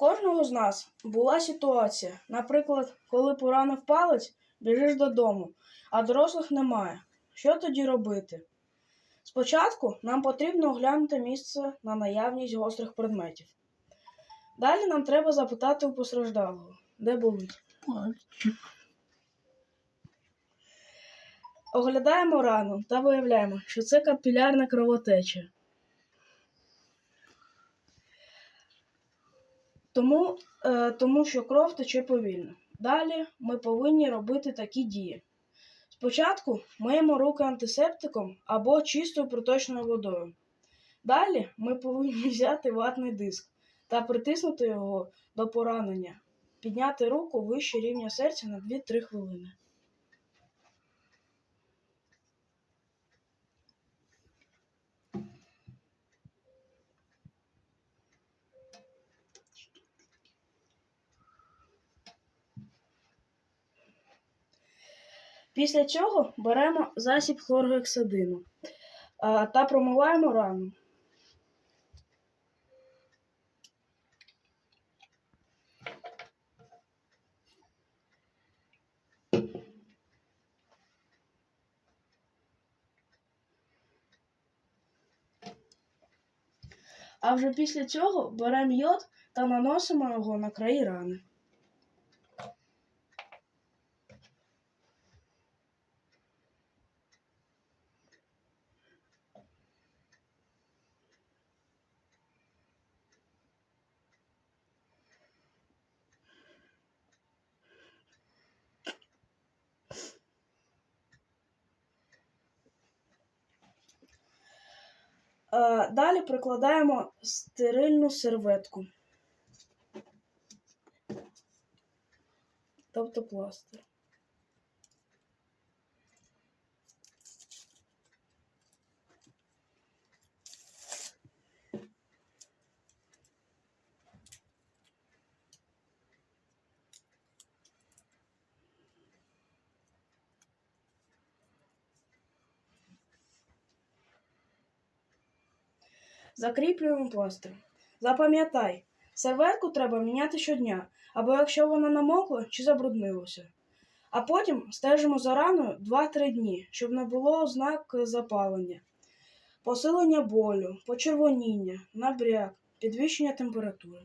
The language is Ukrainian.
кожного з нас була ситуація. Наприклад, коли поранив палець, біжиш додому, а дорослих немає. Що тоді робити? Спочатку нам потрібно оглянути місце на наявність гострих предметів. Далі нам треба запитати у постраждалого, де болить. Оглядаємо рану та виявляємо, що це капілярна кровотеча. Тому, е, тому що кров тече повільно. Далі ми повинні робити такі дії. Спочатку миємо руки антисептиком або чистою проточною водою. Далі ми повинні взяти ватний диск та притиснути його до поранення, підняти руку вище рівня серця на 2-3 хвилини. Після цього беремо засіб хлоргексидину та промиваємо рану. А вже після цього беремо йод та наносимо його на краї рани. Далі прикладаємо стерильну серветку. Тобто пластир. Закріплюємо пластир. Запам'ятай, серветку треба міняти щодня, або якщо вона намокла чи забруднилася. А потім стежимо за раною 2-3 дні, щоб не було ознак запалення, посилення болю, почервоніння, набряк, підвищення температури.